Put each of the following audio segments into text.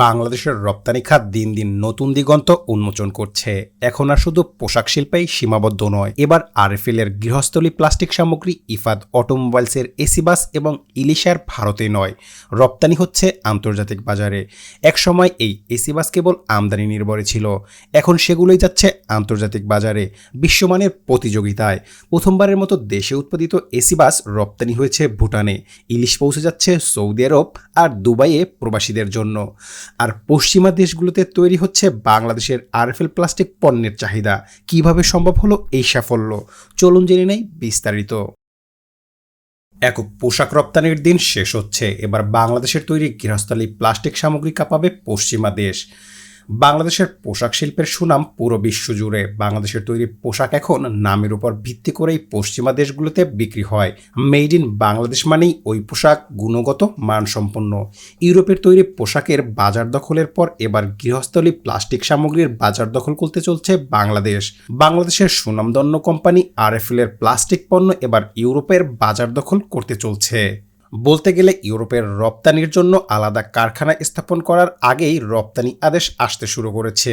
বাংলাদেশের রপ্তানি খাত দিন দিন নতুন দিগন্ত উন্মোচন করছে। এখন আর শুধু পোশাক শিল্পেই সীমাবদ্ধ নয়, এবার আরএফএল এর গৃহস্থলী প্লাস্টিক সামগ্রী, ইফাদ অটোমোবাইলসের এসি বাস এবং ইলিশার ভারতে নয়, রপ্তানি হচ্ছে আন্তর্জাতিক বাজারে। একসময় এই এসি বাস কেবল আমদানি নির্ভরে ছিল, এখন সেগুলোই যাচ্ছে আন্তর্জাতিক বাজারে, বিশ্বমানের প্রতিযোগিতায়। প্রথমবারের মতো দেশে উৎপাদিত এসি বাস রপ্তানি হয়েছে ভুটানে, ইলিশ পৌঁছে যাচ্ছে সৌদি আরব আর দুবাইয়ে প্রবাসীদের জন্য। আর পশ্চিমা দেশগুলোতে তৈরি হচ্ছে বাংলাদেশের আরএফএল প্লাস্টিক পণ্যের চাহিদা। কীভাবে সম্ভব হলো এই সাফল্য? চলুন জেনে নেই বিস্তারিত। একক পোশাক রপ্তানির দিন শেষ হচ্ছে। এবার বাংলাদেশের তৈরি গৃহস্থলী প্লাস্টিক সামগ্রী কাঁপাবে পশ্চিমা দেশ। বাংলাদেশের পোশাক শিল্পের সুনাম পুরো বিশ্ব জুড়ে। বাংলাদেশের তৈরি পোশাক এখন নামের উপর ভিত্তি করেই পশ্চিমা দেশগুলোতে বিক্রি হয়। মেড ইন বাংলাদেশ মানেই ওই পোশাক গুণগত, মানসম্পন্ন। ইউরোপের তৈরি পোশাকের বাজার দখলের পর এবার গৃহস্থলী প্লাস্টিক সামগ্রীর বাজার দখল করতে চলছে বাংলাদেশ। বাংলাদেশের সুনামধন্য কোম্পানি আরএফএল এর প্লাস্টিক পণ্য এবার ইউরোপের বাজার দখল করতে চলছে। বলতে গেলে ইউরোপের রপ্তানির জন্য আলাদা কারখানা স্থাপন করার আগেই রপ্তানি আদেশ আসতে শুরু করেছে।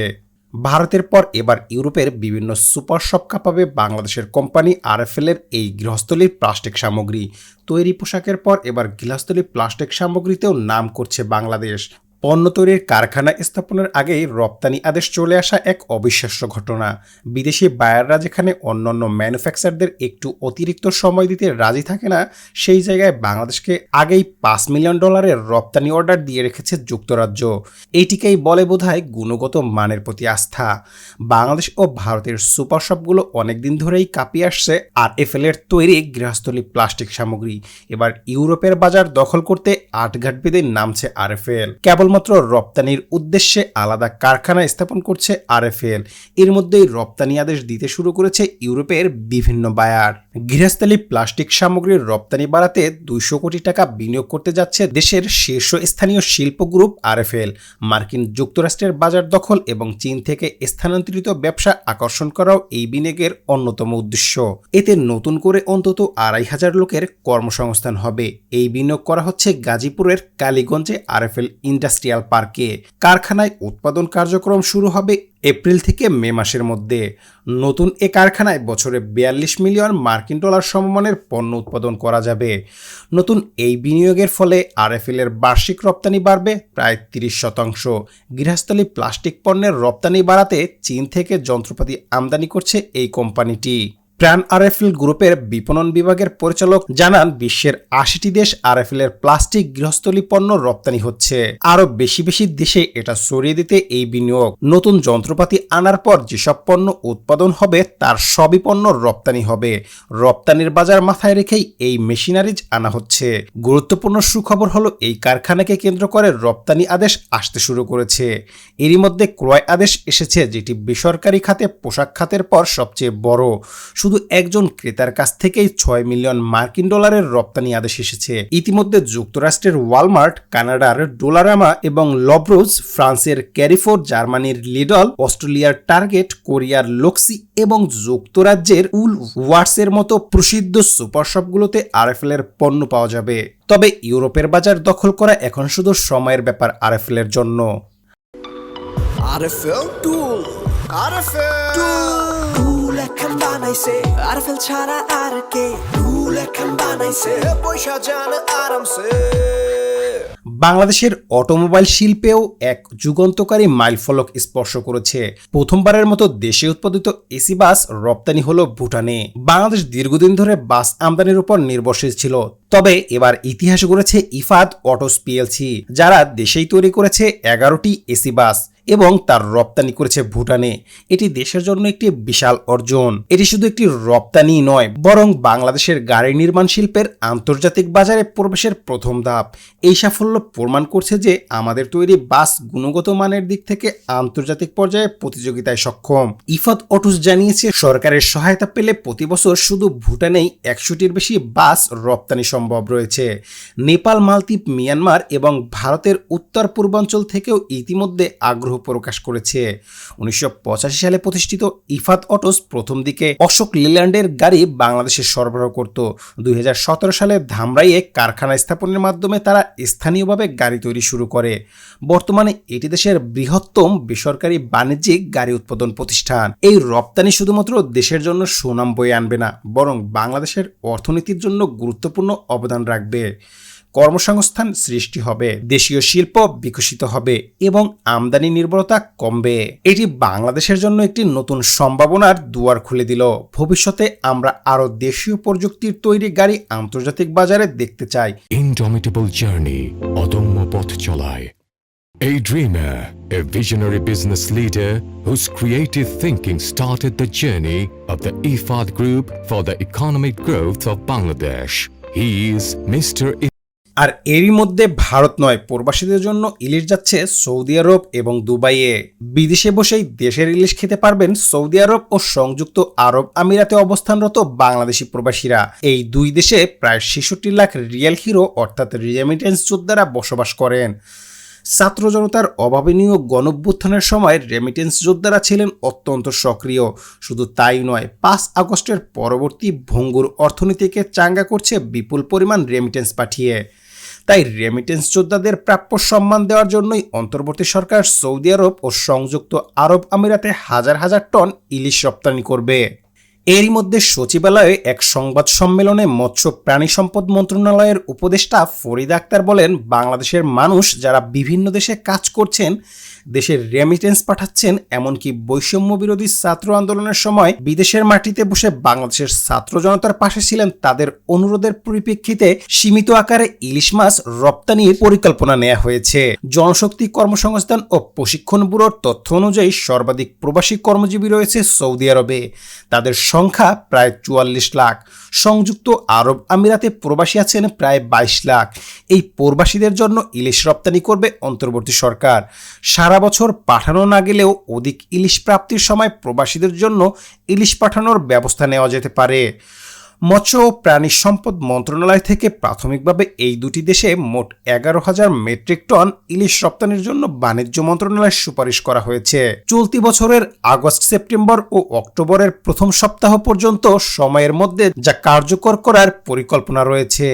ভারতের পর এবার ইউরোপের বিভিন্ন সুপার শপ কাঁপাবে বাংলাদেশের কোম্পানি আরএফএল এর এই গৃহস্থলীর প্লাস্টিক সামগ্রী। তৈরি পোশাকের পর এবার গৃহস্থলী প্লাস্টিক সামগ্রীতেও নাম করছে বাংলাদেশ। পণ্য তৈরির কারখানা স্থাপনের আগেই রপ্তানি আদেশ চলে আসা এক অবিশ্বাস্য ঘটনা। বিদেশি বায়াররা যেখানে অন্যান্য ম্যানুফ্যাকচারদের একটু অতিরিক্ত সময় দিতে রাজি থাকে না, সেই জায়গায় বাংলাদেশকে আগেই পাঁচ মিলিয়ন ডলারের রপ্তানি অর্ডার দিয়ে রেখেছে যুক্তরাজ্য। এইটিকেই বলে বোধহয় গুণগত মানের প্রতি আস্থা। বাংলাদেশ ও ভারতের সুপার শপগুলো অনেকদিন ধরেই কাঁপিয়ে আসছে আর এফএল এর তৈরি গৃহস্থলী প্লাস্টিক সামগ্রী। এবার ইউরোপের বাজার দখল করতে আটঘাট বেঁধে নামছে আরএফএল। কেবল কেবলমাত্র রপ্তানির উদ্দেশ্যে আলাদা কারখানা স্থাপন করছে আরএফএল। এর মধ্যেই রপ্তানি আদেশ দিতে শুরু করেছে ইউরোপের বিভিন্ন বায়ার। গৃহস্থলী প্লাস্টিক সামগ্রীর রপ্তানি বাড়াতে দুইশো কোটি টাকা বিনিয়োগ করতে যাচ্ছে দেশের শীর্ষস্থানীয় শিল্প গ্রুপ আরএফএল। মার্কিন যুক্তরাষ্ট্রের বাজার দখল এবং চীন থেকে স্থানান্তরিত ব্যবসা আকর্ষণ করাও এই বিনিয়োগের অন্যতম উদ্দেশ্য। এতে নতুন করে অন্তত আড়াই হাজার লোকের কর্মসংস্থান হবে। এই বিনিয়োগ করা হচ্ছে গাজীপুরের কালীগঞ্জে আরএফএল ইন্ডাস্ট্রিয়াল পার্কে। কারখানায় উৎপাদন কার্যক্রম শুরু হবে এপ্রিল থেকে মে মাসের মধ্যে নতুন এ কারখানায় বছরে বিয়াল্লিশ মিলিয়ন মার্কিন ডলার সমমানের পণ্য উৎপাদন করা যাবে। নতুন এই বিনিয়োগের ফলে আরএফএলের বার্ষিক রপ্তানি বাড়বে প্রায় তিরিশ শতাংশ। গৃহস্থলী প্লাস্টিক পণ্যের রপ্তানি বাড়াতে চীন থেকে যন্ত্রপাতি আমদানি করছে এই কোম্পানিটি। প্রাণ আরএফএল গ্রুপের বিপণন বিভাগের পরিচালক জানান, বিশ্বের আশিটি দেশ আরএফএল এর প্লাস্টিক গৃহস্থলী পণ্য রপ্তানি হচ্ছে। আরও বেশি বেশি দেশে এটা সরিয়ে দিতে এই বিনিয়োগ। নতুন যন্ত্রপাতি আনার পর যেসব পণ্য উৎপাদন হবে, তার সবই পণ্য রপ্তানি হবে। রপ্তানির বাজার মাথায় রেখেই এই মেশিনারিজ আনা হচ্ছে। গুরুত্বপূর্ণ সুখবর হলো, এই কারখানাকে কেন্দ্র করে রপ্তানি আদেশ আসতে শুরু করেছে। এরই মধ্যে ক্রয় আদেশ এসেছে, যেটি বেসরকারি খাতে পোশাক খাতের পর সবচেয়ে বড়। শুধু একজন ক্রেতার কাছ থেকেই ছয় মিলিয়ন মার্কিন ডলারের রপ্তানি আদেশ এসেছে। ইতিমধ্যে যুক্তরাষ্ট্রের ওয়ালমার্ট, কানাডার ডোলারামা এবং লব্রোজ, ফ্রান্সের ক্যারিফোর, জার্মানির লিডল, অস্ট্রেলিয়ার টার্গেট, কোরিয়ার লক্সি এবং যুক্তরাজ্যের উল ওয়ার্সের মতো প্রসিদ্ধ সুপার শপগুলোতে আরএফএল এর পণ্য পাওয়া যাবে। তবে ইউরোপের বাজার দখল করা এখন শুধু সময়ের ব্যাপার আরএফএল এর জন্য। RFL tool RFL tool. বানাইছে আরএফএল ছাড়া আর কে? এখন পয়সা জান আরামসে। বাংলাদেশের অটোমোবাইল শিল্পেও এক যুগান্তকারী মাইলফলক স্পর্শ করেছে। প্রথমবারের মতো দেশে উৎপাদিত এসি বাস রপ্তানি হলো ভুটানে। বাংলাদেশ দীর্ঘদিন ধরে বাস আমদানির উপর নির্ভরশীল ছিল। তবে এবার ইতিহাস গড়েছে ইফাদ অটোস পিএলসি, যারা দেশেই তৈরি করেছে এগারোটি এসি বাস। এবং তার রপ্তানি করেছে ভুটানে। এটি দেশের জন্য একটি বিশাল অর্জন। এটি শুধু একটি রপ্তানি নয়, বরং বাংলাদেশের গাড়ি নির্মাণ শিল্পের আন্তর্জাতিক বাজারে প্রবেশের প্রথম ধাপ। এই সাফল্য প্রমাণ করছে যে আমাদের তৈরি বাস গুণগত মানের দিক থেকে আন্তর্জাতিক পর্যায়ে প্রতিযোগিতায় সক্ষম। ইফাত অটোস জানিয়েছে, সরকারের সহায়তা পেলে প্রতি বছর শুধু ভুটানেই একশোটির বেশি বাস রপ্তানি সম্ভব রয়েছে। নেপাল, মালদ্বীপ, মিয়ানমার এবং ভারতের উত্তর পূর্বাঞ্চল থেকেও ইতিমধ্যে আগ্রহ প্রকাশ করেছে। উনিশশো পঁচাশি সালে প্রতিষ্ঠিত ইফাত অটোস প্রথম দিকে অশোক লিল্যান্ডের গাড়ি বাংলাদেশে সরবরাহ করত। দু হাজার সতেরো সালে ধামরাইয়ে কারখানা স্থাপনের মাধ্যমে তারা স্থানীয়ভাবে গাড়ি তৈরি শুরু করে। বর্তমানে এটি দেশের বৃহত্তম বেসরকারি বাণিজ্যিক গাড়ি উৎপাদন প্রতিষ্ঠান। এই রপ্তানি শুধুমাত্র দেশের জন্য সুনাম বয়ে আনবে না, বরং বাংলাদেশের অর্থনীতির জন্য গুরুত্বপূর্ণ অবদান রাখবে। কর্মসংস্থান সৃষ্টি হবে দেশীয় শিল্প বিকশিত হবে এবং আমদানি নির্ভরতা কমবে এটি বাংলাদেশের জন্য একটি নতুন সম্ভাবনার দুয়ার খুলে দিল ভবিষ্যতে আমরা আরও দেশীয় প্রযুক্তির তৈরি গাড়ি আন্তর্জাতিক বাজারে দেখতে চাই ইনডমিটেবল জার্নি অদম্য পথ চলায় A dreamer, a visionary business leader whose creative thinking started the journey of the IFAD Group for the economic growth of Bangladesh. He is Mr. আর এরই মধ্যে ভারত নয়, প্রবাসীদের জন্য ইলিশ যাচ্ছে সৌদি আরব এবং দুবাইয়ে। বিদেশে বসেই দেশের ইলিশ খেতে পারবেন সৌদি আরব ও সংযুক্ত আরব আমিরাতে অবস্থানরত বাংলাদেশি প্রবাসীরা। এই দুই দেশে প্রায় ছেষট্টি লাখ রিয়েল হিরো অর্থাৎ রেমিটেন্স যোদ্ধারা বসবাস করেন। ছাত্র জনতার অভাবনীয় গণভ্যুত্থানের সময় রেমিটেন্স যোদ্ধারা ছিলেন অত্যন্ত সক্রিয়। শুধু তাই নয়, পাঁচ আগস্টের পরবর্তী ভঙ্গুর অর্থনীতিকে চাঙ্গা করছে বিপুল পরিমাণ রেমিটেন্স পাঠিয়ে। তাই রেমিটেন্স যোদ্ধাদের প্রাপ্য সম্মান দেওয়ার জন্যই অন্তর্বর্তী সরকার সৌদি আরব ও সংযুক্ত আরব আমিরাতে হাজার হাজার টন ইলিশ রপ্তানি করবে। এরই মধ্যে সচিবালয়ে এক সংবাদ সম্মেলনে মৎস্য প্রাণী সম্পদ মন্ত্রণালয়ের উপদেষ্টা ফরিদ আক্তার বলেন, বাংলাদেশের মানুষ যারা বিভিন্ন দেশে কাজ করছেন, দেশের রেমিটেন্স পাঠাচ্ছেন, এমনকি বৈষম্য বিরোধী ছাত্র আন্দোলনের সময় বিদেশের মাটিতে বসে বাংলাদেশের ছাত্র জনতার পাশে ছিলেন, তাদের অনুরোধের পরিপ্রেক্ষিতে সীমিত আকারে ইলিশ মাছ রপ্তানির পরিকল্পনা নেওয়া হয়েছে। জনশক্তি কর্মসংস্থান ও প্রশিক্ষণ ব্যুরোর তথ্য অনুযায়ী সর্বাধিক প্রবাসী কর্মজীবী রয়েছে সৌদি আরবে। তাদের সংখ্যা প্রায় চুয়াল্লিশ লাখ। সংযুক্ত আরব আমিরাতে প্রবাসী আছেন প্রায় বাইশ লাখ। এই প্রবাসীদের জন্য ইলিশ রপ্তানি করবে অন্তর্বর্তী সরকার। সারা বছর পাঠানো না গেলেও অধিক ইলিশ প্রাপ্তির সময় প্রবাসীদের জন্য ইলিশ পাঠানোর ব্যবস্থা নেওয়া যেতে পারে। মৎস্য ও প্রাণী সম্পদ মন্ত্রণালয় থেকে প্রাথমিকভাবে এই দুটি দেশে মোট এগারো হাজার মেট্রিক টন ইলিশ রপ্তানির জন্য বাণিজ্য মন্ত্রণালয়ের সুপারিশ করা হয়েছে। চলতি বছরের আগস্ট, সেপ্টেম্বর ও অক্টোবরের প্রথম সপ্তাহ পর্যন্ত সময়ের মধ্যে যা কার্যকর করার পরিকল্পনা রয়েছে।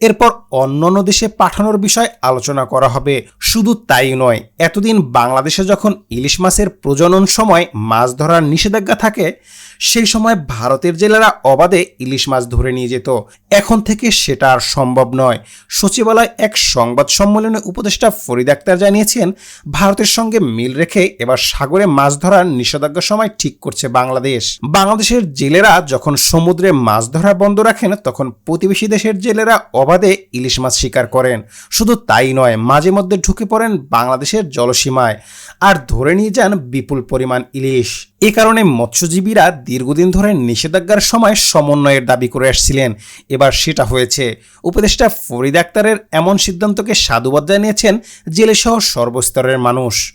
এরপর অন্যান্য দেশে পাঠানোর বিষয় আলোচনা করা হবে। শুধু তাই নয়, এতদিন বাংলাদেশে যখন ইলিশ মাছের প্রজনন সময় মাছ ধরার নিষেধাজ্ঞা থাকে, সেই সময় ভারতের জেলেরা অবাধে ইলিশ মাছ ধরে নিয়ে যেত। এখন থেকে সেটা আর সম্ভব নয়। সচিবালয় এক সংবাদ সম্মেলনে উপদেষ্টা ফরিদ আক্তার জানিয়েছেন, ভারতের সঙ্গে মিল রেখে এবার সাগরে মাছ ধরার নিষেধাজ্ঞা সময় ঠিক করছে বাংলাদেশ। বাংলাদেশের জেলেরা যখন সমুদ্রে মাছ ধরা বন্ধ রাখেন, তখন প্রতিবেশী দেশের জেলেরা অবাধে ইলিশ মাছ শিকার করেন। শুধু তাই নয়, মাঝে মধ্যে ঢুকে পড়েন বাংলাদেশের জলসীমায় আর ধরে নিয়ে যান বিপুল পরিমাণ ইলিশ। এ কারণে মৎস্যজীবীরা দীর্ঘদিন ধরে নিষেধাজ্ঞার সময় সমন্বয়ের দাবি করে আসছিলেন। এবার সেটা হয়েছে। উপদেষ্টা ফরিদ আক্তারের এমন সিদ্ধান্তকে সাধুবাদ জানিয়েছেন জেলেসহ সর্বস্তরের মানুষ।